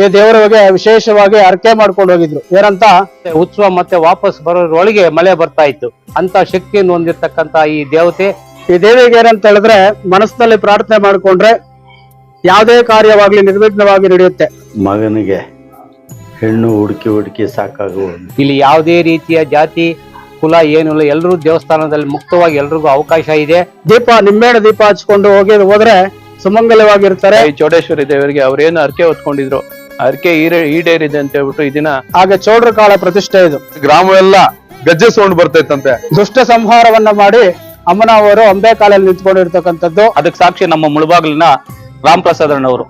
ಈ ದೇವರ ಬಗ್ಗೆ ವಿಶೇಷವಾಗಿ ಅರ್ಕೆ ಮಾಡ್ಕೊಂಡು ಹೋಗಿದ್ರು. ಏನಂತ ಉತ್ಸವ ಮತ್ತೆ ವಾಪಸ್ ಬರೋದ್ರೊಳಗೆ ಮಳೆ ಬರ್ತಾ ಇತ್ತು. ಅಂತ ಶಕ್ತಿಯನ್ನು ಹೊಂದಿರತಕ್ಕಂತ ಈ ದೇವತೆ. ಈ ದೇವಿಗೆ ಏನಂತ ಹೇಳಿದ್ರೆ ಮನಸ್ಸಿನಲ್ಲಿ ಪ್ರಾರ್ಥನೆ ಮಾಡಿಕೊಂಡ್ರೆ ಯಾವುದೇ ಕಾರ್ಯವಾಗ್ಲಿ ನಿರ್ವಿಘ್ನವಾಗಿ ನಡೆಯುತ್ತೆ. ಮಗನಿಗೆ ಹೆಣ್ಣು ಹುಡುಕಿ ಹುಡುಕಿ ಸಾಕಾಗುವ ಇಲ್ಲಿ ಯಾವುದೇ ರೀತಿಯ ಜಾತಿ ಕುಲ ಏನು ಇಲ್ಲ. ಎಲ್ಲರೂ ದೇವಸ್ಥಾನದಲ್ಲಿ ಮುಕ್ತವಾಗಿ ಎಲ್ರಿಗೂ ಅವಕಾಶ ಇದೆ. ದೀಪ ನಿಂಬೆಹಣ್ಣು ದೀಪ ಹಚ್ಕೊಂಡು ಹೋಗಿ ಹೋದ್ರೆ ಸುಮಂಗಲವಾಗಿರ್ತಾರೆ. ಈ ಚೌಡೇಶ್ವರಿ ದೇವರಿಗೆ ಅವ್ರೇನು ಅರ್ಕೆ ಹೊತ್ಕೊಂಡಿದ್ರು ಅರ್ಕೆ ಡೇರ್ ಈಡೇರಿದೆ ಅಂತ ಹೇಳ್ಬಿಟ್ಟು ಈ ಆಗ ಹಾಗೆ ಚೌಡ್ರ ಕಾಲ ಪ್ರತಿಷ್ಠೆ ಇದು. ಗ್ರಾಮವೆಲ್ಲ ಗಜ್ಜೆ ಸೌಂಡ್ ಬರ್ತೈತಂತೆ. ದುಷ್ಟ ಸಂಹಾರವನ್ನ ಮಾಡಿ ಅಮ್ಮನವರು ಅಂಬೆ ಕಾಲಲ್ಲಿ ನಿಂತ್ಕೊಂಡಿರ್ತಕ್ಕಂಥದ್ದು. ಅದಕ್ಕೆ ಸಾಕ್ಷಿ ನಮ್ಮ ಮುಳುಬಾಗಿಲಿನ ರಾಮ್ ಪ್ರಸಾದ್ ಅಣ್ಣವರು.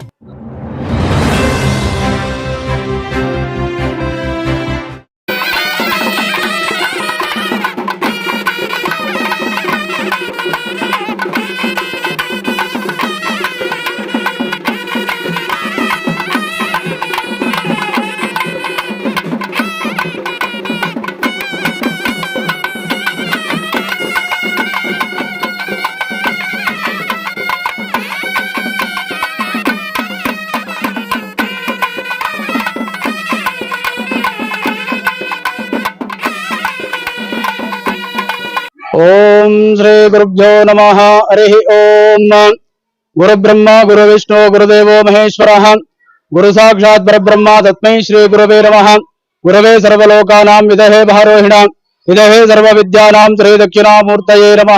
శ్రీ గురుభ్యో నమ హరి ఓం గురు బ్రహ్మ గురు విష్ణు గురుదేవో మహేశ్వర గురు సాక్షాత్ పరబ్రహ్మ తస్మై శ్రీ గురువే నమ గురవే సర్వలోకానాం విదహే భారోహిణ విదహే సర్వ విద్యానాం శ్రీ దక్షిణామూర్తయే నమ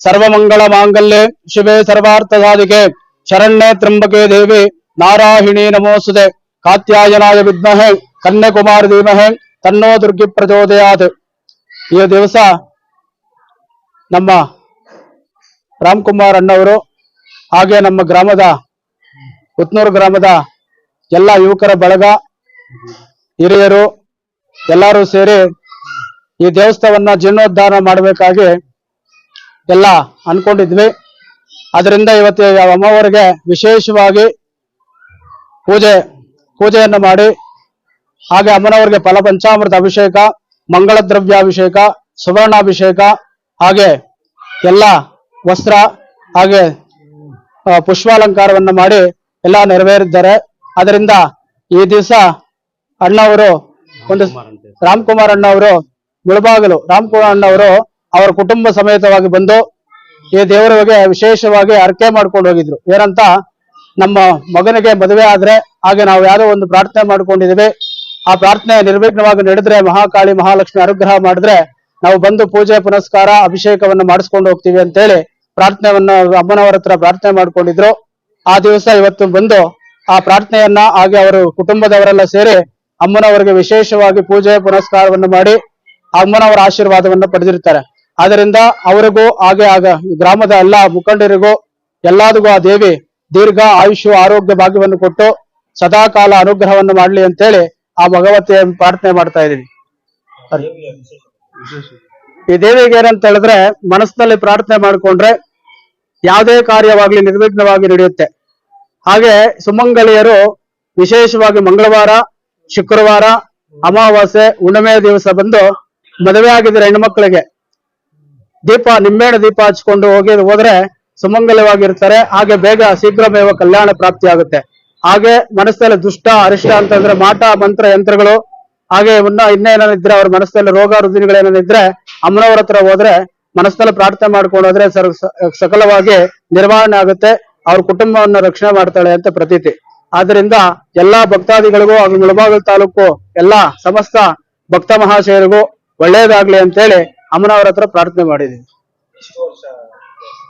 సర్వమంగళ మాంగళ్యే శివే సర్వార్థ సాధికే శరణ్యే త్రంబకే దేవి నారాయణీ నమోస్తుతే కాత్యాయనాయ విద్మహే కన్యకుమారి ధీమహే తన్నో దుర్గి ప్రచోదయాత్ ఈ దివస ನಮ್ಮ ರಾಮ್ಕುಮಾರ್ ಅಣ್ಣವರು ಹಾಗೆ ನಮ್ಮ ಗ್ರಾಮದ ಉತ್ನೂರು ಗ್ರಾಮದ ಎಲ್ಲ ಯುವಕರ ಬಳಗ, ಹಿರಿಯರು ಎಲ್ಲರೂ ಸೇರಿ ಈ ದೇವಸ್ಥಾನವನ್ನ ಜೀರ್ಣೋದ್ಧಾರ ಮಾಡಬೇಕಾಗಿ ಎಲ್ಲ ಅನ್ಕೊಂಡಿದ್ವಿ. ಅದರಿಂದ ಇವತ್ತು ಅಮ್ಮವರಿಗೆ ವಿಶೇಷವಾಗಿ ಪೂಜೆ, ಪೂಜೆಯನ್ನು ಮಾಡಿ, ಹಾಗೆ ಅಮ್ಮನವರಿಗೆ ಫಲಪಂಚಾಮೃತ ಅಭಿಷೇಕ ಮಂಗಳ ದ್ರವ್ಯಾಭಿಷೇಕ ಸುವರ್ಣಾಭಿಷೇಕ ಹಾಗೆ ಎಲ್ಲ ವಸ್ತ್ರ ಹಾಗೆ ಪುಷ್ಪಾಲಂಕಾರವನ್ನು ಮಾಡಿ ಎಲ್ಲ ನೆರವೇರಿದ್ದಾರೆ. ಅದರಿಂದ ಈ ದಿವಸ ಅಣ್ಣವರು ಒಂದು ರಾಮ್ಕುಮಾರ್ ಅಣ್ಣವರು ಮುಳಬಾಗಲು, ರಾಮ್ಕುಮಾರ್ ಅಣ್ಣವರು ಅವರ ಕುಟುಂಬ ಸಮೇತವಾಗಿ ಬಂದು ಈ ದೇವರಿಗೆ ವಿಶೇಷವಾಗಿ ಅರ್ಕೆ ಮಾಡ್ಕೊಂಡು ಹೋಗಿದ್ರು. ಏನಂತ, ನಮ್ಮ ಮಗನಿಗೆ ಮದುವೆ ಆದ್ರೆ ಹಾಗೆ ನಾವು ಯಾರೋ ಒಂದು ಪ್ರಾರ್ಥನೆ ಮಾಡ್ಕೊಂಡಿದೀವಿ ಆ ಪ್ರಾರ್ಥನೆ ನಿರ್ವಿಘ್ನವಾಗಿ ನಡೆದ್ರೆ ಮಹಾಕಾಳಿ ಮಹಾಲಕ್ಷ್ಮಿ ಅನುಗ್ರಹ ಮಾಡಿದ್ರೆ ನಾವು ಬಂದು ಪೂಜೆ, ಪುನಸ್ಕಾರ, ಅಭಿಷೇಕವನ್ನು ಮಾಡಿಸ್ಕೊಂಡು ಹೋಗ್ತೀವಿ ಅಂತೇಳಿ ಪ್ರಾರ್ಥನೆಯನ್ನ ಅಮ್ಮನವರ ಹತ್ರ ಪ್ರಾರ್ಥನೆ ಮಾಡ್ಕೊಂಡಿದ್ರು. ಆ ದಿವಸ ಇವತ್ತು ಬಂದು ಆ ಪ್ರಾರ್ಥನೆಯನ್ನ ಹಾಗೆ ಅವರು ಕುಟುಂಬದವರೆಲ್ಲ ಸೇರಿ ಅಮ್ಮನವರಿಗೆ ವಿಶೇಷವಾಗಿ ಪೂಜೆ, ಪುನಸ್ಕಾರವನ್ನು ಮಾಡಿ ಅಮ್ಮನವರ ಆಶೀರ್ವಾದವನ್ನು ಪಡೆದಿರ್ತಾರೆ. ಆದ್ದರಿಂದ ಅವರಿಗೂ ಹಾಗೆ ಆಗ ಗ್ರಾಮದ ಎಲ್ಲ ಮುಖಂಡರಿಗೂ ಎಲ್ಲಾದಗೂ ಆ ದೇವಿ ದೀರ್ಘ ಆಯುಷ್ಯ ಆರೋಗ್ಯ ಭಾಗ್ಯವನ್ನು ಕೊಟ್ಟು ಸದಾಕಾಲ ಅನುಗ್ರಹವನ್ನು ಮಾಡಲಿ ಅಂತೇಳಿ ಆ ಭಗವತಿಯ ಪ್ರಾರ್ಥನೆ ಮಾಡ್ತಾ ಇದೀವಿ ಈ ದೇವಿಗೆ ಏನಂತ ಹೇಳಿದ್ರೆ ಮನಸ್ಸಿನಲ್ಲಿ ಪ್ರಾರ್ಥನೆ ಮಾಡ್ಕೊಂಡ್ರೆ ಯಾವುದೇ ಕಾರ್ಯವಾಗ್ಲಿ ನಿರ್ವಿಘ್ನವಾಗಿ ನಡೆಯುತ್ತೆ. ಹಾಗೆ ಸುಮಂಗಲಿಯರು ವಿಶೇಷವಾಗಿ ಮಂಗಳವಾರ, ಶುಕ್ರವಾರ, ಅಮಾವಾಸ್ಯೆ ಹುಣ್ಣಿಮೆಯ ದಿವಸ ಬಂದು ಮದುವೆ ಆಗಿದ್ರೆ ಹೆಣ್ಮಕ್ಳಿಗೆ ದೀಪ ನಿಂಬೆಣ್ಣ ದೀಪ ಹಚ್ಕೊಂಡು ಹೋಗಿ ಹೋದ್ರೆ ಸುಮಂಗಲವಾಗಿರ್ತಾರೆ. ಹಾಗೆ ಬೇಗ ಶೀಘ್ರಮೇವ ಕಲ್ಯಾಣ ಪ್ರಾಪ್ತಿ ಆಗುತ್ತೆ ಹಾಗೆ ಮನಸ್ಸಲ್ಲಿ ದುಷ್ಟ, ಅರಿಷ್ಟ ಅಂತಂದ್ರೆ ಮಾಟ, ಮಂತ್ರ, ಯಂತ್ರಗಳು ಹಾಗೆ ಇನ್ನ ಏನಾದ್ರು ಇದ್ರೆ ಅವ್ರ ಮನಸ್ಸಲ್ಲಿ ರೋಗ ರುಜಿನಗಳೇನಿದ್ರೆ ಅಮ್ಮನವ್ರ ಹತ್ರ ಹೋದ್ರೆ ಮನಸ್ಸಲ್ಲಿ ಪ್ರಾರ್ಥನೆ ಮಾಡ್ಕೊಂಡು ಹೋದ್ರೆ ಸರ್ ಸಕಲವಾಗಿ ನಿರ್ವಹಣೆ ಆಗುತ್ತೆ, ಅವ್ರ ಕುಟುಂಬವನ್ನ ರಕ್ಷಣೆ ಮಾಡ್ತಾಳೆ ಅಂತ ಪ್ರತೀತಿ. ಆದ್ರಿಂದ ಎಲ್ಲಾ ಭಕ್ತಾದಿಗಳಿಗೂ ಹಾಗೂ ಮುಳಬಾಗಿಲು ತಾಲೂಕು ಎಲ್ಲಾ ಸಮಸ್ತ ಭಕ್ತ ಮಹಾಶಯರಿಗೂ ಒಳ್ಳೇದಾಗ್ಲಿ ಅಂತೇಳಿ ಅಮ್ಮನವ್ರ ಹತ್ರ ಪ್ರಾರ್ಥನೆ ಮಾಡಿದೀವಿ.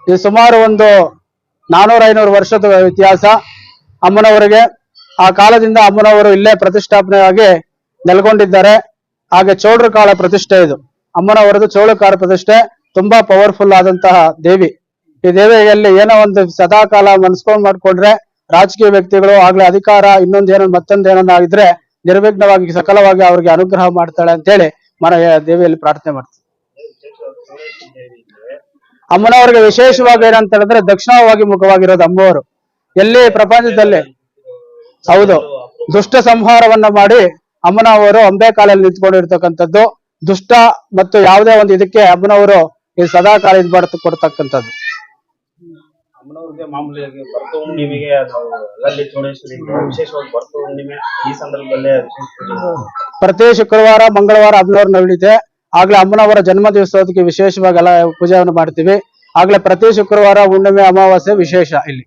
ಇದು ಸುಮಾರು ಒಂದು ನಾನೂರ ಐನೂರು ವರ್ಷದ ಇತಿಹಾಸ ಅಮ್ಮನವರಿಗೆ. ಆ ಕಾಲದಿಂದ ಅಮ್ಮನವರು ಇಲ್ಲೇ ಪ್ರತಿಷ್ಠಾಪನೆ ಆಗಿ ನೆಲೆಗೊಂಡಿದ್ದಾರೆ. ಹಾಗೆ ಚೋಳರ ಕಾಳ ಪ್ರತಿಷ್ಠೆ ಇದು. ಅಮ್ಮನವರದು ಚೌಳಕಾಲ ಪ್ರತಿಷ್ಠೆ ತುಂಬಾ ಪವರ್ಫುಲ್ ಆದಂತಹ ದೇವಿ. ಈ ದೇವಿಯಲ್ಲಿ ಏನೋ ಒಂದು ಸದಾಕಾಲ ಮನಸ್ಕೊಂಡ್ ಮಾಡ್ಕೊಂಡ್ರೆ ರಾಜಕೀಯ ವ್ಯಕ್ತಿಗಳು ಆಗ್ಲೇ ಅಧಿಕಾರ ಇನ್ನೊಂದೇನೋ ಏನೋ, ಮತ್ತೊಂದು ಏನೋ ಆಗಿದ್ರೆ ನಿರ್ವಿಘ್ನವಾಗಿ, ಸಕಲವಾಗಿ ಅವ್ರಿಗೆ ಅನುಗ್ರಹ ಮಾಡ್ತಾಳೆ ಅಂತ ಹೇಳಿ ಮನ ದೇವಿಯಲ್ಲಿ ಪ್ರಾರ್ಥನೆ ಮಾಡ್ತೀವಿ ಅಮ್ಮನವ್ರಿಗೆ ವಿಶೇಷವಾಗಿ ಏನಂತ ಹೇಳಿದ್ರೆ ದಕ್ಷಿಣವಾಗಿ ಮುಖವಾಗಿರೋದು ಅಮ್ಮವರು. ಎಲ್ಲಿ ಪ್ರಪಂಚದಲ್ಲಿ? ಹೌದು. ದುಷ್ಟ ಸಂಹಾರವನ್ನ ಮಾಡಿ ಅಮ್ಮನವರು ಅಂಬೆ ಕಾಲಲ್ಲಿ ನಿಂತ್ಕೊಂಡಿರ್ತಕ್ಕಂಥದ್ದು ದುಷ್ಟ ಮತ್ತು ಯಾವುದೇ ಒಂದು ಇದಕ್ಕೆ ಅಮ್ಮನವರು ಈ ಸದಾ ಕಾಲ ಇದ್ ಮಾಡ್ತಾ ಕೊಡ್ತಕ್ಕಂಥದ್ದು. ಅಮ್ಮನವ್ರಿಗೆ ಮಾಮೂಲಿಯಾಗಿ ಭರತ ಹುಣ್ಣಿಮೆಗೆ ನಾವು ಅಲ್ಲಲ್ಲಿ ಚೌಡೇಶ್ವರಿ ವಿಶೇಷವಾಗಿ ಭರತ ಹುಣ್ಣಿಮೆ ಈ ಸಂದರ್ಭದಲ್ಲೇ ವಿಶೇಷ ಪೂಜೆ ಪ್ರತಿ ಶುಕ್ರವಾರ ಮಂಗಳವಾರ ಅಮ್ಮನವ್ರ ನವಿಲಿದೆ ಆಗ್ಲೇ ಅಮ್ಮನವರ ಜನ್ಮ ದಿವಸಕ್ಕೆ ವಿಶೇಷವಾಗಿ ಎಲ್ಲ ಪೂಜೆಯನ್ನು ಮಾಡ್ತೀವಿ. ಆಗ್ಲೇ ಪ್ರತಿ ಶುಕ್ರವಾರ ಹುಣ್ಣಿಮೆ ಅಮಾವಾಸ್ಯೆ ವಿಶೇಷ ಇಲ್ಲಿ.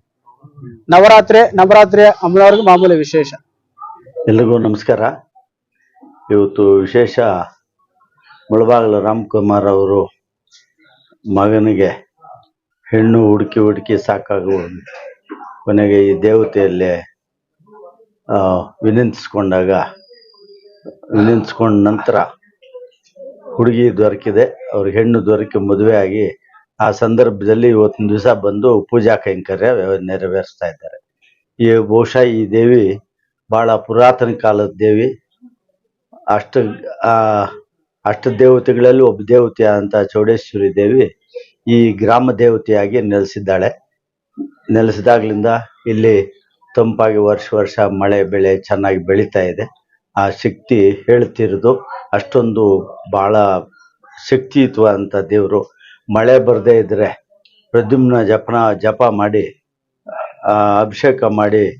ನವರಾತ್ರಿ ನವರಾತ್ರಿ ಅಮ್ಮನವ್ರಿಗೆ ಮಾಮೂಲಿ ವಿಶೇಷ. ಎಲ್ರಿಗೂ ನಮಸ್ಕಾರ. ಇವತ್ತು ವಿಶೇಷ ಮುಳಬಾಗಿಲು ರಾಮ್ಕುಮಾರ್ ಅವರು ಮಗನಿಗೆ ಹೆಣ್ಣು ಹುಡುಕಿ ಹುಡುಕಿ ಸಾಕಾಗುವ ಕೊನೆಗೆ ಈ ದೇವತೆಯಲ್ಲಿ ವಿನಂತಿಸ್ಕೊಂಡಾಗ, ವಿನಂತಿಸ್ಕೊಂಡ ನಂತರ ಹುಡುಗಿ ದೊರಕಿದೆ. ಅವ್ರಿಗೆ ಹೆಣ್ಣು ದೊರಕಿ ಮದುವೆ ಆಗಿ ಆ ಸಂದರ್ಭದಲ್ಲಿ ಇವತ್ತಿನ ದಿವಸ ಬಂದು ಪೂಜಾ ಕೈಂಕರ್ಯ ನೆರವೇರಿಸ್ತಾ ಇದ್ದಾರೆ. ಈ ಬಹುಶಃ ಈ ದೇವಿ ಬಹಳ ಪುರಾತನ ಕಾಲದ ದೇವಿ. ಅಷ್ಟ, ಆ, ಅಷ್ಟ ದೇವತೆಗಳಲ್ಲಿ ಒಬ್ಬ ದೇವತೆ ಅಂತ ಚೌಡೇಶ್ವರಿ ದೇವಿ ಈ ಗ್ರಾಮ ದೇವತೆಯಾಗಿ ನೆಲೆಸಿದ್ದಾಳೆ. ನೆಲೆಸಿದಾಗ್ಲಿಂದ ಇಲ್ಲಿ ತಂಪಾಗಿ ವರ್ಷ ವರ್ಷ ಮಳೆ, ಬೆಳೆ ಚೆನ್ನಾಗಿ ಬೆಳೀತಾ ಇದೆ. ಆ ಶಕ್ತಿ ಹೇಳ್ತಿರೋದು ಅಷ್ಟೊಂದು ಬಹಳ ಶಕ್ತಿಯುತವಾದಂಥ ದೇವರು. ಮಳೆ ಬರದೇ ಇದ್ರೆ ಪ್ರದ್ಯುಮ್ನ ಜಪನ, ಜಪ ಮಾಡಿ ಅಭಿಷೇಕ ಮಾಡಿ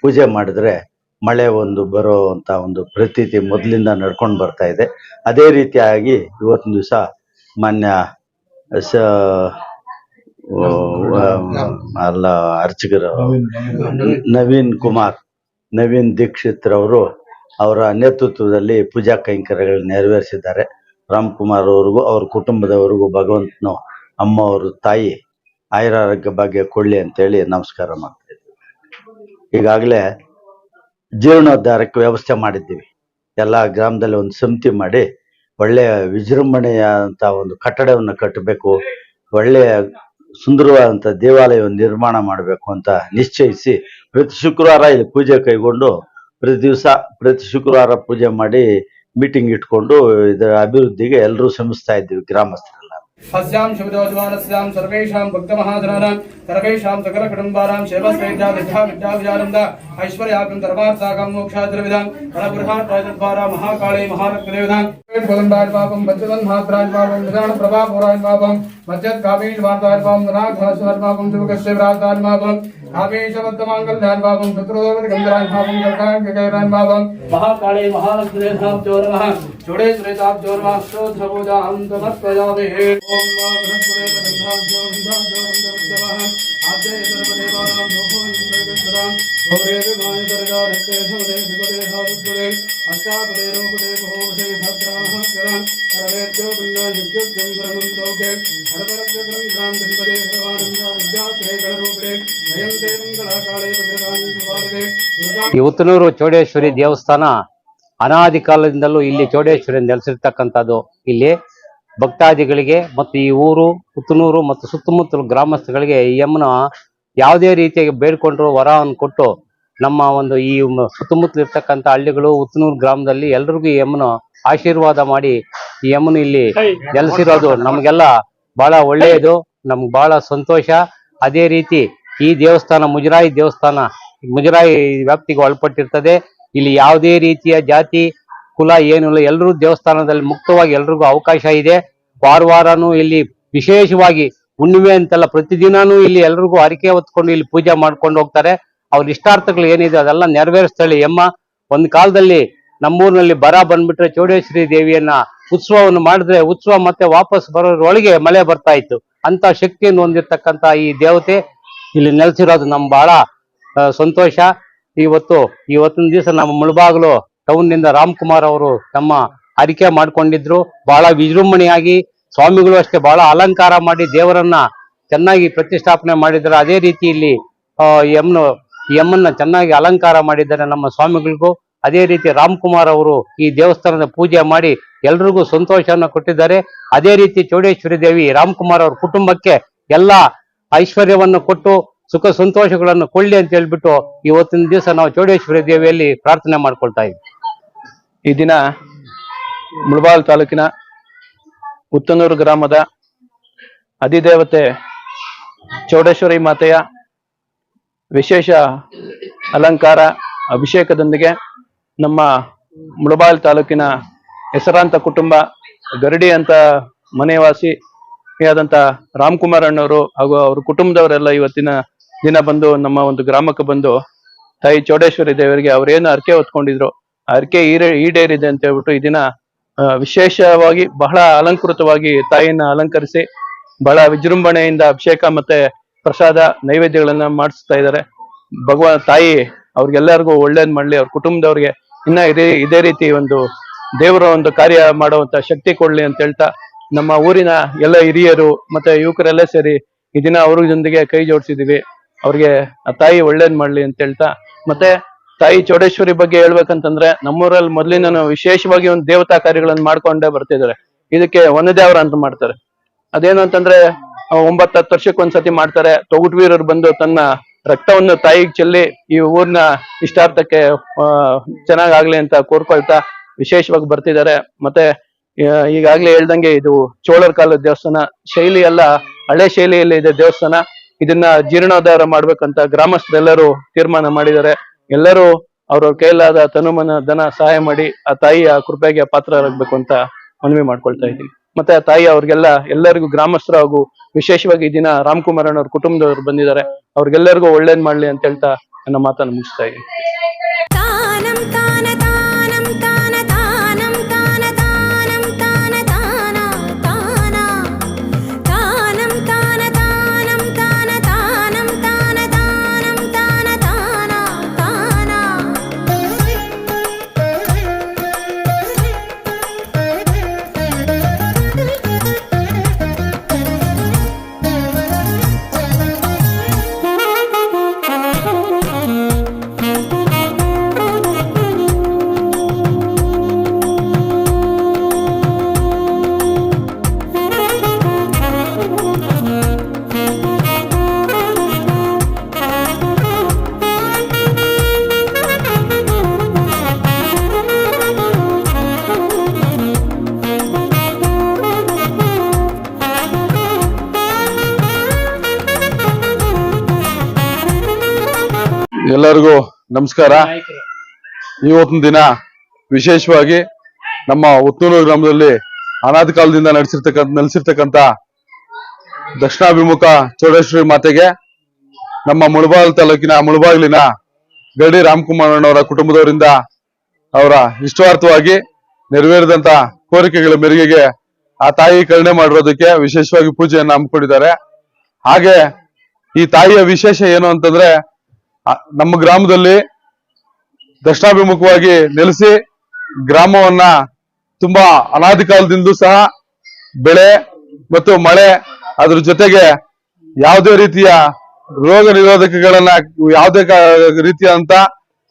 ಪೂಜೆ ಮಾಡಿದ್ರೆ ಮಳೆ ಒಂದು ಬರೋ ಅಂತ ಒಂದು ಪ್ರತೀತಿ ಮೊದಲಿಂದ ನಡ್ಕೊಂಡು ಬರ್ತಾ ಇದೆ. ಅದೇ ರೀತಿಯಾಗಿ ಇವತ್ತಿನ ದಿವಸ ಮಾನ್ಯ ಸ ಅಲ್ಲ, ಅರ್ಚಕರು ನವೀನ್ ಕುಮಾರ್, ನವೀನ್ ದೀಕ್ಷಿತ್ ರವರು ಅವರ ನೇತೃತ್ವದಲ್ಲಿ ಪೂಜಾ ಕೈಂಕರ್ಯಗಳು ನೆರವೇರಿಸಿದ್ದಾರೆ. ರಾಮ್ಕುಮಾರ್ ಅವ್ರಿಗೂ, ಅವ್ರ ಕುಟುಂಬದವರಿಗೂ, ಭಗವಂತನು ಅಮ್ಮ ಅವ್ರ, ತಾಯಿ ಆಯುರಾರೋಗ್ಯ ಭಾಗ್ಯ ಕೊಡ್ಲಿ ಅಂತೇಳಿ ನಮಸ್ಕಾರ ಮಾಡ್ತಾ ಇದ್ದೀವಿ. ಈಗಾಗಲೇ ಜೀರ್ಣೋದ್ಧಾರಕ್ಕೆ ವ್ಯವಸ್ಥೆ ಮಾಡಿದ್ದೀವಿ. ಎಲ್ಲ ಗ್ರಾಮದಲ್ಲಿ ಒಂದು ಸಮಿತಿ ಮಾಡಿ ಒಳ್ಳೆಯ ವಿಜೃಂಭಣೆಯ ಅಂತ ಒಂದು ಕಟ್ಟಡವನ್ನು ಕಟ್ಟಬೇಕು ಒಳ್ಳೆಯ ಸುಂದರವಾದಂಥ ದೇವಾಲಯವನ್ನು ನಿರ್ಮಾಣ ಮಾಡಬೇಕು ಅಂತ ನಿಶ್ಚಯಿಸಿ ಪ್ರತಿ ಶುಕ್ರವಾರ ಇಲ್ಲಿ ಪೂಜೆ ಕೈಗೊಂಡು ಪ್ರತಿ ದಿವಸ ಪ್ರತಿ ಶುಕ್ರವಾರ ಪೂಜೆ ಮಾಡಿ ಮೀಟಿಂಗ್ ಇಟ್ಕೊಂಡು ಇದರ ಅಭಿವೃದ್ಧಿಗೆ ಎಲ್ಲರೂ ಶ್ರಮಿಸ್ತಾ ಇದ್ದೀವಿ ಗ್ರಾಮಸ್ಥರೆಲ್ಲ. अस्यां शुभदोजमानस्यां सर्वेषां भक्तमहाजनानां सर्वेषां सकलकुटुम्बानां क्षेमस्थैर्या विद्या विद्याविजानन्द ऐश्वर्याकं धर्मार्थाकं मोक्षाद्रविधां रणबृहाट्राजद्वारा महाकाळे महारक्तदेवतां पदन्दाय पापं पञ्चदन् मात्राय पापं विधान प्रभापुराय पापं मज्जत् कामेश वार्ताय पापं नागधास्वाय पापं सुभकस्य व्राताय पापं आवेशबद्धमाङ्गल्याय पापं शत्रुदेवत गन्धराय पापं कर्काङ्कैराय पापं महाकाळे महारक्तदेवतां चो नमः चूडेश्वरेतां चो नमः श्रोत्रपूजां तमत्प्रजाते ॐ वा बृहस्पते गन्धां चो विद्यां चो गन्धर्वः आद्ये सर्वदेवानां भोगो इन्द्रगन्धरां गौरेव मानितरजा रक्ते समदे सुगदे साधुगदे अष्टापदे रूपदे भोगदे भद्राः करान् सर्वेभ्यो पुण्ययुक्तं सर्वं तोके हरपरग्रहं ग्रां जन्मदे सर्वानन्दा विद्यात्रे गणरूपे अयं ते मङ्गलाकाले भद्रकाली सुवारदे दुर्गा ಈ ಉತ್ತನೂರು ಚೌಡೇಶ್ವರಿ ದೇವಸ್ಥಾನ ಅನಾದಿ ಕಾಲದಿಂದಲೂ ಇಲ್ಲಿ ಚೌಡೇಶ್ವರಿ ನೆಲೆಸಿರ್ತಕ್ಕಂಥದ್ದು ಇಲ್ಲಿ ಭಕ್ತಾದಿಗಳಿಗೆ ಮತ್ತು ಈ ಊರು ಉತ್ತನೂರು ಮತ್ತು ಸುತ್ತಮುತ್ತಲ ಗ್ರಾಮಸ್ಥಗಳಿಗೆ ಈ ಯಮ್ಮನ ಯಾವುದೇ ರೀತಿಯಾಗಿ ಬೇಡ್ಕೊಂಡ್ರು ವರವನ್ನು ಕೊಟ್ಟು ನಮ್ಮ ಒಂದು ಈ ಸುತ್ತಮುತ್ತಲು ಇರ್ತಕ್ಕಂಥ ಹಳ್ಳಿಗಳು ಉತ್ತನೂರು ಗ್ರಾಮದಲ್ಲಿ ಎಲ್ರಿಗೂ ಯಮ್ಮನ ಆಶೀರ್ವಾದ ಮಾಡಿ ಈ ಯಮ್ಮನ ಇಲ್ಲಿ ನೆಲೆಸಿರೋದು. ನಮಗೆಲ್ಲ ಬಹಳ ಒಳ್ಳೆಯದು, ನಮ್ಗೆ ಬಹಳ ಸಂತೋಷ. ಅದೇ ರೀತಿ ಈ ದೇವಸ್ಥಾನ ಮುಜರಾಯಿ ದೇವಸ್ಥಾನ, ಮುಜರಾಯಿ ವ್ಯಾಪ್ತಿಗೆ ಒಳಪಟ್ಟಿರ್ತದೆ. ಇಲ್ಲಿ ಯಾವುದೇ ರೀತಿಯ ಜಾತಿ, ಕುಲ ಏನಿಲ್ಲ ಎಲ್ಲರೂ ದೇವಸ್ಥಾನದಲ್ಲಿ ಮುಕ್ತವಾಗಿ ಎಲ್ರಿಗೂ ಅವಕಾಶ ಇದೆ. ವಾರ ವಾರನೂ ಇಲ್ಲಿ ವಿಶೇಷವಾಗಿ ಹುಣ್ಣಿಮೆ ಅಂತೆಲ್ಲ, ಪ್ರತಿದಿನಾನೂ ಇಲ್ಲಿ ಎಲ್ರಿಗೂ ಹರಿಕೆ ಹೊತ್ಕೊಂಡು ಇಲ್ಲಿ ಪೂಜೆ ಮಾಡ್ಕೊಂಡು ಹೋಗ್ತಾರೆ. ಅವ್ರ ಇಷ್ಟಾರ್ಥಗಳು ಏನಿದೆ ಅದೆಲ್ಲ ನೆರವೇರಿಸ್ತಾಳೆ. ಎಮ್ಮ, ಒಂದ್ ಕಾಲದಲ್ಲಿ ನಮ್ಮೂರಿನಲ್ಲಿ ಬರ ಬಂದ್ಬಿಟ್ರೆ ಚೌಡೇಶ್ವರಿ ದೇವಿಯನ್ನ ಉತ್ಸವವನ್ನು ಮಾಡಿದ್ರೆ ಉತ್ಸವ ಮತ್ತೆ ವಾಪಸ್ ಬರೋದ್ರೊಳಗೆ ಮಳೆ ಬರ್ತಾ ಇತ್ತು. ಅಂತ ಶಕ್ತಿಯನ್ನು ಹೊಂದಿರ್ತಕ್ಕಂತ ಈ ದೇವತೆ ಇಲ್ಲಿ ನೆಲೆಸಿರೋದು ನಮ್ ಬಹಳ ಸಂತೋಷ. ಇವತ್ತು, ಇವತ್ತಿನ ದಿವಸ ನಮ್ಮ ಮುಳಬಾಗ್ಲು ಟೌನ್ನಿಂದ ರಾಮ್ಕುಮಾರ್ ಅವರು ತಮ್ಮ ಅರಿಕೆ ಮಾಡ್ಕೊಂಡಿದ್ರು. ಬಹಳ ವಿಜೃಂಭಣೆಯಾಗಿ ಸ್ವಾಮಿಗಳು ಅಷ್ಟೇ ಬಹಳ ಅಲಂಕಾರ ಮಾಡಿ ದೇವರನ್ನ ಚೆನ್ನಾಗಿ ಪ್ರತಿಷ್ಠಾಪನೆ ಮಾಡಿದ್ದಾರೆ. ಅದೇ ರೀತಿ ಇಲ್ಲಿ ಆ, ಎಮ್ಮನ್ನ ಚೆನ್ನಾಗಿ ಅಲಂಕಾರ ಮಾಡಿದ್ದಾರೆ ನಮ್ಮ ಸ್ವಾಮಿಗಳಿಗೂ. ಅದೇ ರೀತಿ ರಾಮ್ಕುಮಾರ್ ಅವರು ಈ ದೇವಸ್ಥಾನದ ಪೂಜೆ ಮಾಡಿ ಎಲ್ರಿಗೂ ಸಂತೋಷವನ್ನು ಕೊಟ್ಟಿದ್ದಾರೆ. ಅದೇ ರೀತಿ ಚೌಡೇಶ್ವರಿ ದೇವಿ ರಾಮ್ಕುಮಾರ್ ಅವ್ರ ಕುಟುಂಬಕ್ಕೆ ಎಲ್ಲ ಐಶ್ವರ್ಯವನ್ನು ಕೊಟ್ಟು ಸುಖ ಸಂತೋಷಗಳನ್ನು ಕೊಳ್ಳಿ ಅಂತ ಹೇಳ್ಬಿಟ್ಟು ಇವತ್ತಿನ ದಿವಸ ನಾವು ಚೌಡೇಶ್ವರಿ ದೇವಿಯಲ್ಲಿ ಪ್ರಾರ್ಥನೆ ಮಾಡ್ಕೊಳ್ತಾ ಇದ್ದೀವಿ ಈ ದಿನ ಮುಳಬಾಲ್ ತಾಲೂಕಿನ ಉತ್ತನೂರು ಗ್ರಾಮದ ಅಧಿದೇವತೆ ಚೌಡೇಶ್ವರಿ ಮಾತೆಯ ವಿಶೇಷ ಅಲಂಕಾರ ಅಭಿಷೇಕದೊಂದಿಗೆ ನಮ್ಮ ಮುಳಬಾಲ್ ತಾಲೂಕಿನ ಹೆಸರಾಂತ ಕುಟುಂಬ ಗರಡಿ ಅಂತ ಮನೆವಾಸಿ ಆದಂತ ರಾಮ್ಕುಮಾರ್ ಅಣ್ಣವರು ಹಾಗೂ ಅವ್ರ ಕುಟುಂಬದವರೆಲ್ಲ ಇವತ್ತಿನ ದಿನ ಬಂದು ನಮ್ಮ ಒಂದು ಗ್ರಾಮಕ್ಕೆ ಬಂದು ತಾಯಿ ಚೌಡೇಶ್ವರಿ ದೇವರಿಗೆ ಅವ್ರೇನು ಅರ್ಕೆ ಹೊತ್ಕೊಂಡಿದ್ರು, ಆ ಅರ್ಕೆ ಈಡೇರಿದೆ ಅಂತ ಹೇಳ್ಬಿಟ್ಟು ಈ ದಿನ ವಿಶೇಷವಾಗಿ ಬಹಳ ಅಲಂಕೃತವಾಗಿ ತಾಯಿಯನ್ನ ಅಲಂಕರಿಸಿ ಬಹಳ ವಿಜೃಂಭಣೆಯಿಂದ ಅಭಿಷೇಕ ಮತ್ತೆ ಪ್ರಸಾದ ನೈವೇದ್ಯಗಳನ್ನ ಮಾಡಿಸ್ತಾ ಇದ್ದಾರೆ. ಭಗವಾನ್ ತಾಯಿ ಅವ್ರಿಗೆಲ್ಲರಿಗೂ ಒಳ್ಳೇದ್ ಮಾಡ್ಲಿ, ಅವ್ರ ಕುಟುಂಬದವ್ರಿಗೆ ಇನ್ನ ಇದೇ ಇದೇ ರೀತಿ ಒಂದು ದೇವರ ಒಂದು ಕಾರ್ಯ ಮಾಡುವಂತ ಶಕ್ತಿ ಕೊಡ್ಲಿ ಅಂತ ಹೇಳ್ತಾ ನಮ್ಮ ಊರಿನ ಎಲ್ಲ ಹಿರಿಯರು ಮತ್ತೆ ಯುವಕರೆಲ್ಲ ಸೇರಿ ಈ ದಿನ ಅವ್ರ ಜೊತೆಗೆ ಕೈ ಜೋಡಿಸಿದೀವಿ ಅವ್ರಿಗೆ ಆ ತಾಯಿ ಒಳ್ಳೇದ್ ಮಾಡ್ಲಿ ಅಂತ ಹೇಳ್ತಾ ಮತ್ತೆ ತಾಯಿ ಚೌಡೇಶ್ವರಿ ಬಗ್ಗೆ ಹೇಳ್ಬೇಕಂತಂದ್ರೆ ನಮ್ಮೂರಲ್ಲಿ ಮೊದ್ಲಿನ ವಿಶೇಷವಾಗಿ ಒಂದು ದೇವತಾ ಕಾರ್ಯಗಳನ್ನ ಮಾಡ್ಕೊಂಡೇ ಬರ್ತಿದ್ದಾರೆ. ಇದಕ್ಕೆ ವನದೇವರ ಅಂತ ಮಾಡ್ತಾರೆ. ಅದೇನು ಅಂತಂದ್ರೆ ಒಂಬತ್ತು ಹತ್ತು ವರ್ಷಕ್ಕೆ ಒಂದ್ಸತಿ ಮಾಡ್ತಾರೆ. ತೊಗುಟ್ವೀರರು ಬಂದು ತನ್ನ ರಕ್ತವನ್ನು ತಾಯಿಗೆ ಚೆಲ್ಲಿ ಈ ಊರ್ನ ಇಷ್ಟಾರ್ಥಕ್ಕೆ ಚೆನ್ನಾಗಾಗ್ಲಿ ಅಂತ ಕೋರ್ಕೊಳ್ತಾ ವಿಶೇಷವಾಗಿ ಬರ್ತಿದ್ದಾರೆ. ಮತ್ತೆ ಈಗಾಗಲೇ ಈಗಾಗ್ಲೇ ಹೇಳ್ದಂಗೆ ಇದು ಚೋಳರ ಕಾಲದ ದೇವಸ್ಥಾನ, ಶೈಲಿ ಎಲ್ಲ ಹಳೆ ಶೈಲಿಯಲ್ಲಿ ಇದೆ ದೇವಸ್ಥಾನ. ಇದನ್ನ ಜೀರ್ಣೋದ್ಧಾರ ಮಾಡ್ಬೇಕಂತ ಗ್ರಾಮಸ್ಥರೆಲ್ಲರೂ ತೀರ್ಮಾನ ಮಾಡಿದ್ದಾರೆ. ಎಲ್ಲರೂ ಅವ್ರವ್ರ ಕೈಲಾದ ತನುಮನ ಧನ ಸಹಾಯ ಮಾಡಿ ಆ ತಾಯಿಯ ಕೃಪೆಗೆ ಪಾತ್ರರಾಗಬೇಕು ಅಂತ ಮನವಿ ಮಾಡ್ಕೊಳ್ತಾ ಇದ್ದೀನಿ. ಮತ್ತೆ ಆ ತಾಯಿ ಅವ್ರಿಗೆಲ್ಲ ಎಲ್ಲರಿಗೂ ಗ್ರಾಮಸ್ಥರು ಹಾಗೂ ವಿಶೇಷವಾಗಿ ಈ ದಿನ ರಾಮಕುಮಾರ್ ಅವ್ರ ಕುಟುಂಬದವರು ಬಂದಿದ್ದಾರೆ, ಅವ್ರಿಗೆಲ್ಲರಿಗೂ ಒಳ್ಳೇದ್ ಮಾಡ್ಲಿ ಅಂತ ಹೇಳ್ತಾ ನನ್ನ ಮಾತನ್ನು ಮುಗಿಸ್ತಾ ಇದ್ದೀನಿ. ಎಲ್ಲರಿಗೂ ನಮಸ್ಕಾರ. ಇವತ್ತಿನ ದಿನ ವಿಶೇಷವಾಗಿ ನಮ್ಮ ಉತ್ತೂರು ಗ್ರಾಮದಲ್ಲಿ ಅನಾದ ಕಾಲದಿಂದ ನಡೆಸಿರ್ತಕ್ಕಂಥ ನೆಲೆಸಿರ್ತಕ್ಕಂಥ ದಕ್ಷಿಣಾಭಿಮುಖ ಚೌಡೇಶ್ವರಿ ಮಾತೆಗೆ ನಮ್ಮ ಮುಳಬಾಗಿಲು ತಾಲೂಕಿನ, ಮುಳಬಾಗಿಲಿನ ಗಡಿ ರಾಮಕುಮಾರಣ್ಣವರ ಕುಟುಂಬದವರಿಂದ ಅವರ ಇಷ್ಟಾರ್ಥವಾಗಿ ನೆರವೇರಿದಂತ ಕೋರಿಕೆಗಳ ಮೇರೆಗೆ ಆ ತಾಯಿ ಕರುಣೆ ಮಾಡಿರೋದಕ್ಕೆ ವಿಶೇಷವಾಗಿ ಪೂಜೆಯನ್ನು ಹಮ್ಮಿಕೊಂಡಿದ್ದಾರೆ. ಹಾಗೆ ಈ ತಾಯಿಯ ವಿಶೇಷ ಏನು ಅಂತಂದ್ರೆ ನಮ್ಮ ಗ್ರಾಮದಲ್ಲಿ ದಕ್ಷಿಣಾಭಿಮುಖವಾಗಿ ನೆಲೆಸಿ ಗ್ರಾಮವನ್ನ ತುಂಬಾ ಅನಾದಿ ಕಾಲದಿಂದಲೂ ಸಹ ಬೆಳೆ ಮತ್ತು ಮಳೆ ಅದ್ರ ಜೊತೆಗೆ ಯಾವುದೇ ರೀತಿಯ ರೋಗ ನಿರೋಧಕಗಳನ್ನ ಯಾವುದೇ ರೀತಿಯಾದಂತ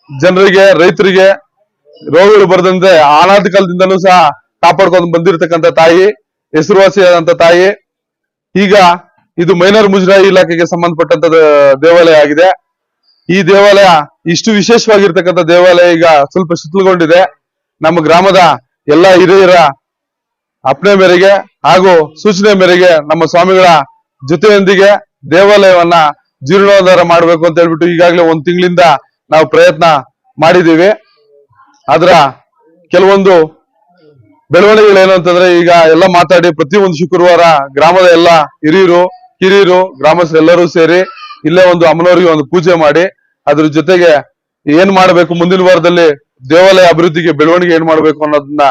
ಜನರಿಗೆ, ರೈತರಿಗೆ ರೋಗಗಳು ಬರದಂತೆ ಅನಾದಿ ಕಾಲದಿಂದಲೂ ಸಹ ಕಾಪಾಡ್ಕೊಂಡು ಬಂದಿರತಕ್ಕಂತ ತಾಯಿ, ಹೆಸರುವಾಸಿಯಾದಂತ ತಾಯಿ. ಈಗ ಇದು ಮೈನರ್ ಮುಜರಾಯಿ ಇಲಾಖೆಗೆ ಸಂಬಂಧಪಟ್ಟಂತ ದೇವಾಲಯ ಆಗಿದೆ. ಈ ದೇವಾಲಯ ಇಷ್ಟು ವಿಶೇಷವಾಗಿರ್ತಕ್ಕಂಥ ದೇವಾಲಯ ಈಗ ಸ್ವಲ್ಪ ಶಿಥಿಲಗೊಂಡಿದೆ ನಮ್ಮ ಗ್ರಾಮದ ಎಲ್ಲಾ ಹಿರಿಯರ ಅಪ್ನೆ ಮೇರೆಗೆ ಹಾಗೂ ಸೂಚನೆ ಮೇರೆಗೆ ನಮ್ಮ ಸ್ವಾಮಿಗಳ ಜೊತೆಯೊಂದಿಗೆ ದೇವಾಲಯವನ್ನ ಜೀರ್ಣೋದ್ಧಾರ ಮಾಡಬೇಕು ಅಂತ ಹೇಳ್ಬಿಟ್ಟು ಈಗಾಗಲೇ ಒಂದ್ ತಿಂಗಳಿಂದ ನಾವು ಪ್ರಯತ್ನ ಮಾಡಿದ್ದೀವಿ ಅದರ ಕೆಲವೊಂದು ಬೆಳವಣಿಗೆಗಳೇನು ಅಂತಂದ್ರೆ ಈಗ ಎಲ್ಲ ಮಾತಾಡಿ ಪ್ರತಿ ಒಂದು ಶುಕ್ರವಾರ ಗ್ರಾಮದ ಎಲ್ಲ ಹಿರಿಯರು, ಕಿರಿಯರು, ಗ್ರಾಮಸ್ಥರೆಲ್ಲರೂ ಸೇರಿ ಇಲ್ಲೇ ಒಂದು ಅಮ್ಮನವರಿಗೆ ಒಂದು ಪೂಜೆ ಮಾಡಿ, ಅದ್ರ ಜೊತೆಗೆ ಏನ್ ಮಾಡ್ಬೇಕು ಮುಂದಿನ ವಾರದಲ್ಲಿ ದೇವಾಲಯ ಅಭಿವೃದ್ಧಿಗೆ ಬೆಳವಣಿಗೆ ಏನ್ ಮಾಡ್ಬೇಕು ಅನ್ನೋದನ್ನ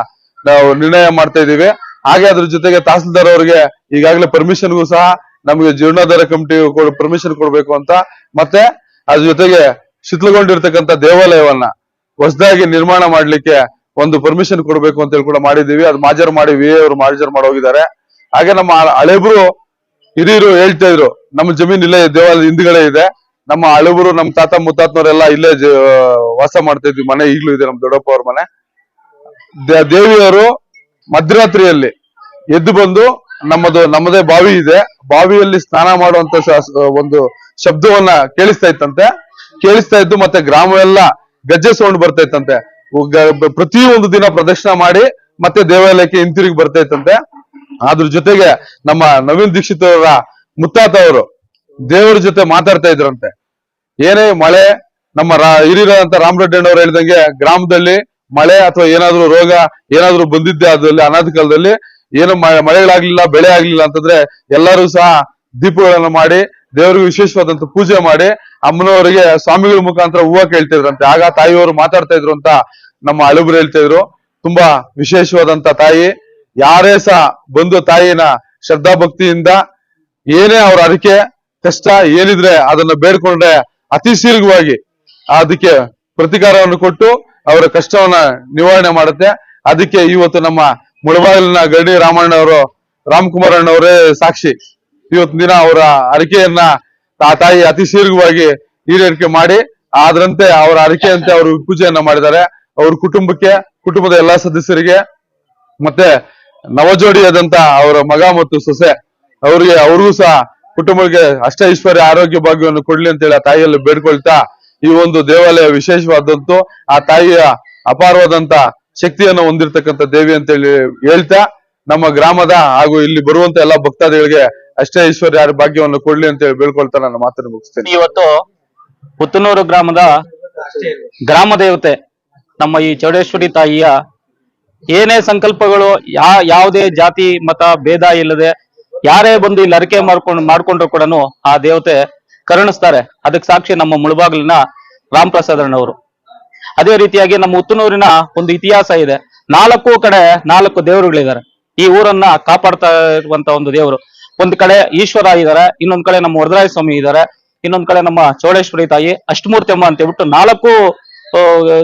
ನಾವು ನಿರ್ಣಯ ಮಾಡ್ತಾ ಇದ್ದೀವಿ. ಹಾಗೆ ಅದ್ರ ಜೊತೆಗೆ ತಹಸೀಲ್ದಾರ್ ಅವರಿಗೆ ಈಗಾಗಲೇ ಪರ್ಮಿಷನ್ಗೂ ಸಹ ನಮಗೆ ಜೀರ್ಣೋದ್ಧಾರ ಕಮಿಟಿ ಪರ್ಮಿಷನ್ ಕೊಡ್ಬೇಕು ಅಂತ. ಮತ್ತೆ ಅದ್ರ ಜೊತೆಗೆ ಶಿಥಿಲಗೊಂಡಿರ್ತಕ್ಕಂಥ ದೇವಾಲಯವನ್ನ ಹೊಸದಾಗಿ ನಿರ್ಮಾಣ ಮಾಡ್ಲಿಕ್ಕೆ ಒಂದು ಪರ್ಮಿಷನ್ ಕೊಡ್ಬೇಕು ಅಂತ ಹೇಳಿ ಕೂಡ ಮಾಡಿದೀವಿ ಅದು ಮಾಜರ್ ಮಾಡಿ ವಿ ಅವರು ಮಾಜರ್ ಮಾಡಿ ಹೋಗಿದ್ದಾರೆ. ಹಾಗೆ ನಮ್ಮ ಹಳೆಬ್ರು ಹಿರಿಯರು ಹೇಳ್ತಾ ಇದ್ರು, ನಮ್ಮ ಜಮೀನ್ ಇಲ್ಲೇ ದೇವಾಲಯ ಹಿಂದ್ಗಡೆ ಇದೆ. ನಮ್ಮ ಹಳಬರು, ನಮ್ಮ ತಾತ ಮುತ್ತಾತ್ನವರೆಲ್ಲ ಇಲ್ಲೇ ವಾಸ ಮಾಡ್ತಾ ಇದ್ವಿ. ಮನೆ ಈಗಲೂ ಇದೆ, ನಮ್ಮ ದೊಡ್ಡಪ್ಪ ಅವ್ರ ಮನೆ ದೇವಿಯವರು ಮಧ್ಯರಾತ್ರಿಯಲ್ಲಿ ಎದ್ದು ಬಂದು ನಮ್ಮದು, ನಮ್ಮದೇ ಬಾವಿ ಇದೆ. ಬಾವಿಯಲ್ಲಿ ಸ್ನಾನ ಮಾಡುವಂತ ಒಂದು ಶಬ್ದವನ್ನ ಕೇಳಿಸ್ತಾ ಇತ್ತಂತೆ. ಕೇಳಿಸ್ತಾ ಇದ್ದು ಮತ್ತೆ ಗ್ರಾಮವೆಲ್ಲ ಗಜ್ಜೆ ಸೌಂಡ್ ಬರ್ತಾ ಇತ್ತಂತೆ. ಪ್ರತಿಯೊಂದು ದಿನ ಪ್ರದರ್ಶನ ಮಾಡಿ ಮತ್ತೆ ದೇವಾಲಯಕ್ಕೆ ಹಿಂತಿರುಗಿ ಬರ್ತಾ ಇತ್ತಂತೆ. ಅದ್ರ ಜೊತೆಗೆ ನಮ್ಮ ನವೀನ್ ದೀಕ್ಷಿತ್ ಅವರ ಮುತ್ತಾತ ಅವರು ದೇವರ ಜೊತೆ ಮಾತಾಡ್ತಾ ಇದ್ರಂತೆ. ಏನೇ ಮಳೆ, ನಮ್ಮ ಹಿರಿಯರಾದಂತ ರಾಮರೆಡ್ಡಿ ಅವರು ಹೇಳಿದಂಗೆ ಗ್ರಾಮದಲ್ಲಿ ಮಳೆ ಅಥವಾ ಏನಾದ್ರೂ ರೋಗ ಏನಾದ್ರೂ ಬಂದಿದ್ದೆ ಅದ್ರಲ್ಲಿ ಅನಾಥ ಕಾಲದಲ್ಲಿ ಏನು ಮಳೆಗಳಾಗ್ಲಿಲ್ಲ, ಬೆಳೆ ಆಗ್ಲಿಲ್ಲ ಅಂತಂದ್ರೆ ಎಲ್ಲರೂ ಸಹ ದೀಪಗಳನ್ನ ಮಾಡಿ, ದೇವರಿಗೆ ವಿಶೇಷವಾದಂತ ಪೂಜೆ ಮಾಡಿ, ಅಮ್ಮನವರಿಗೆ ಸ್ವಾಮಿಗಳ ಮುಖಾಂತರ ಹೂವ ಕೇಳ್ತಿದ್ರಂತೆ. ಆಗ ತಾಯಿಯವರು ಮಾತಾಡ್ತಾ ಇದ್ರು ಅಂತ ನಮ್ಮ ಅಳುಬ್ರು ಹೇಳ್ತಾ ಇದ್ರು. ತುಂಬಾ ವಿಶೇಷವಾದಂತ ತಾಯಿ. ಯಾರೇ ಸಹ ಬಂದು ತಾಯಿನ ಶ್ರದ್ಧಾ ಭಕ್ತಿಯಿಂದ ಏನೇ ಅವ್ರ ಅರಿಕೆ, ಕಷ್ಟ ಏನಿದ್ರೆ ಅದನ್ನ ಬೇಡ್ಕೊಂಡ್ರೆ ಅತಿ ಶೀಘ್ರವಾಗಿ ಅದಕ್ಕೆ ಪ್ರತಿಕಾರವನ್ನು ಕೊಟ್ಟು ಅವರ ಕಷ್ಟವನ್ನ ನಿವಾರಣೆ ಮಾಡುತ್ತೆ. ಅದಕ್ಕೆ ಇವತ್ತು ನಮ್ಮ ಮುಳಬಾಗಿಲಿನ ಗಡಿ ರಾಮಣ್ಣ ಅವರು ರಾಮ್ಕುಮಾರ್ ಅಣ್ಣವರೇ ಸಾಕ್ಷಿ. ಇವತ್ತಿನ ದಿನ ಅವರ ಅರಿಕೆಯನ್ನ ಆ ತಾಯಿ ಅತಿ ಶೀಘ್ರವಾಗಿ ಈಡೇರಿಕೆ ಮಾಡಿ ಅದರಂತೆ ಅವರ ಅರಿಕೆಯಂತೆ ಅವರು ಪೂಜೆಯನ್ನ ಮಾಡಿದ್ದಾರೆ. ಅವ್ರ ಕುಟುಂಬಕ್ಕೆ, ಕುಟುಂಬದ ಎಲ್ಲಾ ಸದಸ್ಯರಿಗೆ, ಮತ್ತೆ ನವಜೋಡಿಯಾದಂತ ಅವರ ಮಗ ಮತ್ತು ಸೊಸೆ, ಅವರಿಗೆ ಅವ್ರಿಗೂ ಸಹ ಕುಟುಂಬಕ್ಕೆ ಅಷ್ಟ ಐಶ್ವರ್ಯ, ಆರೋಗ್ಯ, ಭಾಗ್ಯವನ್ನು ಕೊಡ್ಲಿ ಅಂತ ಹೇಳಿ ಆ ತಾಯಿಯಲ್ಲಿ ಬೇಡ್ಕೊಳ್ತಾ ಈ ಒಂದು ದೇವಾಲಯ ವಿಶೇಷವಾದಂತೂ ಆ ತಾಯಿಯ ಅಪಾರವಾದಂತ ಶಕ್ತಿಯನ್ನು ಹೊಂದಿರತಕ್ಕಂತ ದೇವಿ ಅಂತ ಹೇಳಿ ಹೇಳ್ತಾ ನಮ್ಮ ಗ್ರಾಮದ ಹಾಗೂ ಇಲ್ಲಿ ಬರುವಂತ ಎಲ್ಲಾ ಭಕ್ತಾದಿಗಳಿಗೆ ಅಷ್ಟೇ ಐಶ್ವರ್ಯ ಭಾಗ್ಯವನ್ನು ಕೊಡ್ಲಿ ಅಂತ ಹೇಳಿ ಬೇಡ್ಕೊಳ್ತಾ ನಾನು ಮಾತನ್ನು ಮುಗಿಸ್ತೇನೆ. ಇವತ್ತು ಪುತ್ತನೂರು ಗ್ರಾಮದ ಗ್ರಾಮ ದೇವತೆ, ನಮ್ಮ ಈ ಚೌಡೇಶ್ವರಿ ತಾಯಿಯ ಏನೇ ಸಂಕಲ್ಪಗಳು, ಯಾ, ಯಾವುದೇ ಜಾತಿ, ಮತ, ಭೇದ ಇಲ್ಲದೆ ಯಾರೇ ಬಂದು ಇಲ್ಲಿ ಅರಿಕೆ ಮಾಡ್ಕೊಂಡು, ಮಾಡ್ಕೊಂಡ್ರು ಕೂಡ ಆ ದೇವತೆ ಕರುಣಿಸ್ತಾರೆ. ಅದಕ್ಕೆ ಸಾಕ್ಷಿ ನಮ್ಮ ಮುಳಬಾಗಿಲಿನ ರಾಮ್ ಪ್ರಸಾದ್ರಣ್ಣವರು ಅದೇ ರೀತಿಯಾಗಿ ನಮ್ಮ ಉತ್ತನೂರಿನ ಒಂದು ಇತಿಹಾಸ ಇದೆ. ನಾಲ್ಕು ಕಡೆ ನಾಲ್ಕು ದೇವರುಗಳಿದ್ದಾರೆ. ಈ ಊರನ್ನ ಕಾಪಾಡ್ತಾ ಇರುವಂತ ಒಂದು ದೇವರು. ಒಂದ್ ಕಡೆ ಈಶ್ವರ ಇದ್ದಾರೆ, ಇನ್ನೊಂದ್ ಕಡೆ ನಮ್ಮ ವರದರಾಯ ಸ್ವಾಮಿ ಇದ್ದಾರೆ, ಇನ್ನೊಂದ್ ಕಡೆ ನಮ್ಮ ಚೌಡೇಶ್ವರಿ ತಾಯಿ ಅಷ್ಟಮೂರ್ತಿಯಮ್ಮ ಅಂತ ಹೇಳ್ಬಿಟ್ಟು ನಾಲ್ಕು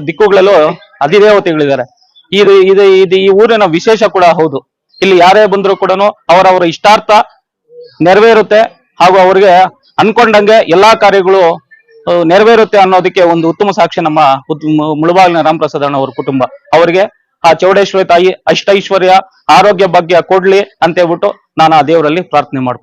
ದಿಕ್ಕುಗಳಲ್ಲೂ ಅಧಿದೇವತೆಗಳಿದ್ದಾರೆ. ಇದು ಇದು ಇದು ಈ ಊರಿನ ವಿಶೇಷ ಕೂಡ ಹೌದು. ಇಲ್ಲಿ ಯಾರೇ ಬಂದ್ರು ಕೂಡ ಅವರವರ ಇಷ್ಟಾರ್ಥ ನೆರವೇರುತ್ತೆ ಹಾಗೂ ಅವರಿಗೆ ಅನ್ಕೊಂಡಂಗೆ ಎಲ್ಲಾ ಕಾರ್ಯಗಳು ನೆರವೇರುತ್ತೆ ಅನ್ನೋದಕ್ಕೆ ಒಂದು ಉತ್ತಮ ಸಾಕ್ಷಿ ನಮ್ಮ ಉತ್- ಮು- ಮುಳಬಾಗಿಲಿನ ರಾಮಪ್ರಸಾದ್ ಅಣ್ಣ ಅವ್ರ ಕುಟುಂಬ. ಅವರಿಗೆ ಆ ಚೌಡೇಶ್ವರಿ ತಾಯಿ ಅಷ್ಟೈಶ್ವರ್ಯ ಆರೋಗ್ಯ ಭಾಗ್ಯ ಕೊಡ್ಲಿ ಅಂತ ಹೇಳ್ಬಿಟ್ಟು ನಾನು ಆ ದೇವರಲ್ಲಿ ಪ್ರಾರ್ಥನೆ ಮಾಡ್ಕೊಂಡು